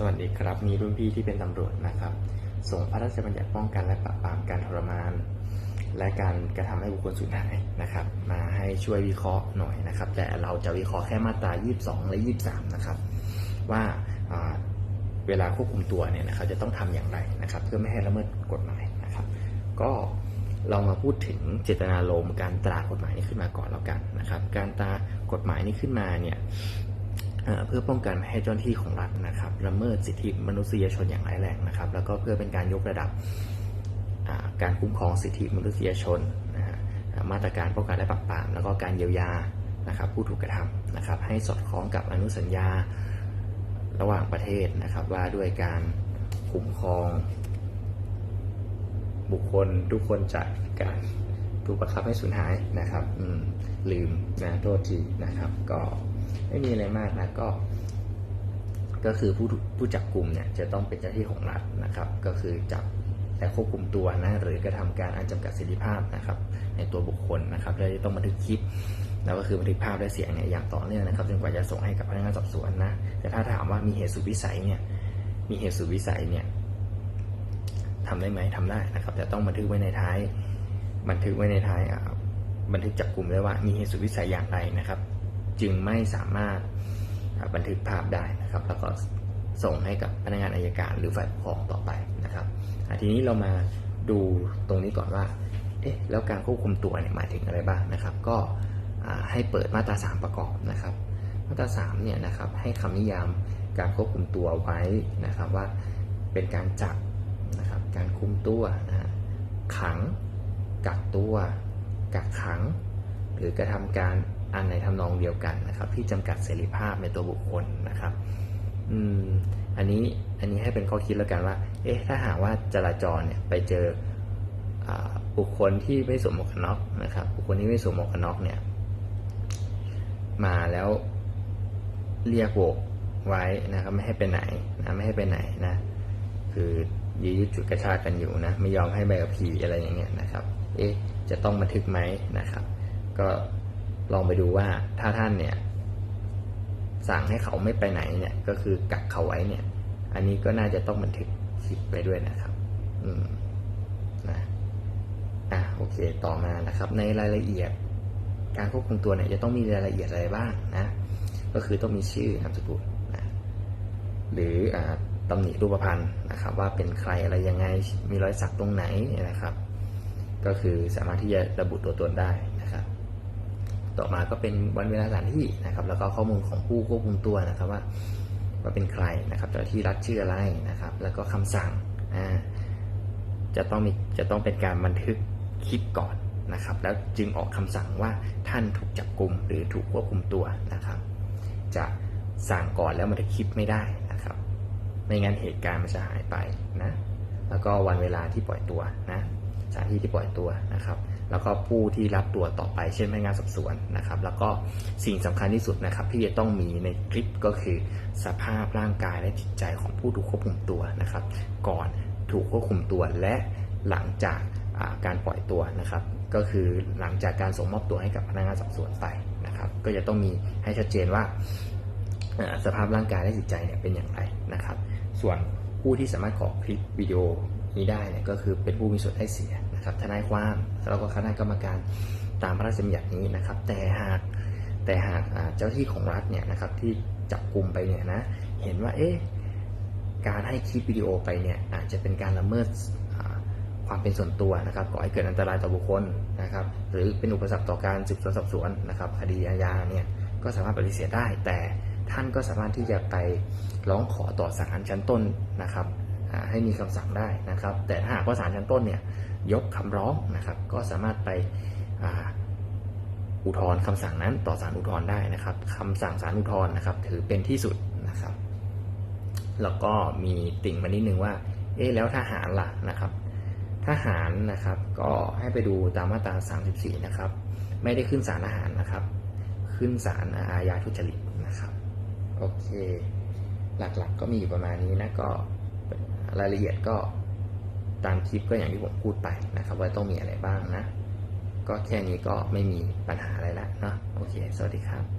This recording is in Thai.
สวัสดีครับ มีรุ่นพี่ที่เป็นตำรวจนะครับ ส่งพระราชบัญญัติป้องกันและปราบปรามการทรมาน และการกระทำให้บุคคลสูญหายนะครับ มาให้ช่วยวิเคราะห์หน่อยนะครับ แต่เราจะวิเคราะห์แค่มาตรา 22 และ 23 นะครับ ว่าเวลาควบคุมตัวเนี่ยนะครับจะต้องทำอย่างไรนะครับ เพื่อไม่ให้ละเมิดกฎหมายนะครับ ก็เรามาพูดถึงเจตนารมณ์การตรากฎหมายนี้ขึ้นมาก่อนแล้วกันนะครับ การตรากฎหมายนี้ขึ้นมาเนี่ย เพื่อป้องกันไม่ให้เจ้าหน้าที่ของรัฐนะครับละเมิดสิทธิมนุษยชนอย่างร้ายแรงนะครับ แล้วก็เพื่อเป็นการยกระดับการคุ้มครองสิทธิมนุษยชนนะฮะมาตรการป้องกันและปราบปราม แล้วก็การเยียวยานะครับผู้ถูกกระทำนะครับให้สอดคล้องกับอนุสัญญาระหว่างประเทศนะครับว่าด้วยการคุ้มครอง บุคคลทุกคนจากการถูกบังคับให้สูญหายนะครับลืมนะโทษทีนะครับก็ ไม่มีอะไรมากนะก็ ก็คือผู้ถูกผู้จับกลุ่มเนี่ยจะต้องเป็นเจ้าหน้าที่ของรัฐนะครับ ก็คือจับและควบคุมตัวนะหรือกระทำการอันจำกัดสิทธิภาพนะครับ ในตัวบุคคลนะครับและจะต้องบันทึกคลิปแล้วก็คือบันทึกภาพและเสียงเนี่ยอย่างต่อเนื่องนะครับจนกว่าจะส่งให้กับพนักงานสอบสวนนะแต่ถ้าถามว่ามีเหตุสุดวิสัยเนี่ยมีเหตุสุดวิสัยเนี่ยทำได้ไหมทำได้นะครับ แต่ต้องบันทึกไว้ในท้าย บันทึกไว้ในท้ายบันทึกจับกลุ่มได้ว่ามีเหตุสุดวิสัยอย่างไรนะครับ จึงไม่สามารถบันทึกภาพได้นะครับ แล้วก็ส่งให้กับพนักงานอายการหรือฝ่ายปกครองต่อไปนะครับทีนี้เรามาดูตรงนี้ก่อนว่าเอ๊ะแล้วการควบคุมตัวเนี่ยหมายถึงอะไรบ้างนะครับ ก็ให้เปิดมาตราสามประกอบนะครับ มาตราสามเนี่ยนะครับให้คำนิยามการควบคุมตัวไว้นะครับว่าเป็นการจับนะครับการคุมตัวนะขัง กักตัว กักขัง หรือกระทำการ อันในทำนองเดียวกันนะครับที่จำกัดเสรีภาพในตัวบุคคลนะครับอืมอันนี้อันนี้ให้เป็นข้อคิดแล้วกันว่า เอ๊ะถ้าหากว่าจราจรเนี่ยไปเจอบุคคลที่ไม่สวมหมวกกันน็อกนะครับ บุคคลที่ไม่สวมหมวกกันน็อกเนี่ย มาแล้วเรียกโบกไว้นะครับ ไม่ให้ไปไหนนะไม่ให้ไปไหนนะ คือยื้อยุดจุดกระชากกันอยู่นะ ไม่ยอมให้ใบขับขี่อะไรอย่างเงี้ยนะครับ เอ๊ะจะต้องบันทึกไหมนะครับ ก็ ลองไปดูว่าถ้าท่านเนี่ย สั่งให้เขาไม่ไปไหนเนี่ย ก็คือกักเขาไว้เนี่ย อันนี้ก็น่าจะต้องบันทึกคลิปไปด้วยนะครับ อืมนะอะโอเค ต่อมานะครับ ในรายละเอียด การควบคุมตัวเนี่ยจะต้องมีรายละเอียดอะไรบ้างนะ ก็คือต้องมีชื่อนามสกุลนะหรืออ่าตำหนิรูปพรรณนะครับ ว่าเป็นใครอะไรยังไงมีรอยสักตรงไหนนะครับ ก็คือสามารถที่จะระบุตัวตนได้ ต่อมาก็เป็นวันเวลาสถานที่นะครับ แล้วก็ข้อมูลของผู้ควบคุมตัวนะครับว่าว่าเป็นใครนะครับเจ้าหน้าที่รัฐชื่ออะไรนะครับ แล้วก็คำสั่งอ่าจะต้องมีจะต้องเป็นการบันทึกคลิปก่อนนะครับ แล้วจึงออกคำสั่งว่าท่านถูกจับกลุ่มหรือถูกควบคุมตัวนะครับ จะสั่งก่อนแล้วบันทึกคลิปไม่ได้นะครับ ไม่งั้นเหตุการณ์มันจะหายไปนะ แล้วก็วันเวลาที่ปล่อยตัวนะสถานที่ที่ปล่อยตัวนะครับ แล้วก็ผู้ที่รับตัวต่อไปเช่นพนักงานสอบสวนนะครับ แล้วก็สิ่งสำคัญที่สุดนะครับ ที่จะต้องมีในคลิปก็คือสภาพร่างกายและจิตใจของผู้ถูกควบคุมตัวนะครับ ก่อนถูกควบคุมตัวและหลังจากการปล่อยตัวนะครับ ก็คือหลังจากการส่งมอบตัวให้กับพนักงานสอบสวนไปนะครับ ก็จะต้องมีให้ชัดเจนว่าสภาพร่างกายและจิตใจเนี่ยเป็นอย่างไรนะครับ ส่วนผู้ที่สามารถขอคลิปวิดีโอนี้ได้เนี่ยก็คือเป็นผู้มีส่วนได้เสีย นะครับทนายความแล้วก็คณะกรรมการตามพระราชบัญญัตินี้นะครับ แต่หากแต่หากเจ้าที่ของรัฐเนี่ยนะครับที่จับกลุ่มไปเนี่ยนะเห็นว่าเอ๊ะการให้คลิปวิดีโอไปเนี่ยอาจจะเป็นการละเมิดความเป็นส่วนตัวนะครับก่อให้เกิดอันตรายต่อบุคคลนะครับ หรือเป็นอุปสรรคต่อการสืบสวนสอบสวนนะครับคดีอาญาเนี่ยก็สามารถปฏิเสธได้ แต่ท่านก็สามารถที่จะไปร้องขอต่อศาลชั้นต้นนะครับ ให้มีคำสั่งได้นะครับ แต่ถ้าหากว่าศาลชั้นต้นเนี่ยยกคำร้องนะครับ ก็สามารถไปอุทธรณ์คำสั่งนั้นต่อศาลอุทธรณ์ได้นะครับคำสั่งศาลอุทธรณ์นะครับ ถือเป็นที่สุดนะครับ แล้วก็มีติ่งมานิดนึงว่า เอ๊ะแล้วทหารล่ะนะครับ ทหารนะครับก็ให้ไปดูตามมาตรา 34 นะครับ ไม่ได้ขึ้นศาลอาหารนะครับ ขึ้นศาลอาญาทุจริตนะครับ โอเค หลักๆก็มีอยู่ประมาณนี้นะก็ รายละเอียดก็ตามคลิปก็อย่างที่ผมพูดไปนะครับ ว่าต้องมีอะไรบ้างนะ ก็แค่นี้ก็ไม่มีปัญหาอะไรละเนาะโอเค สวัสดีครับ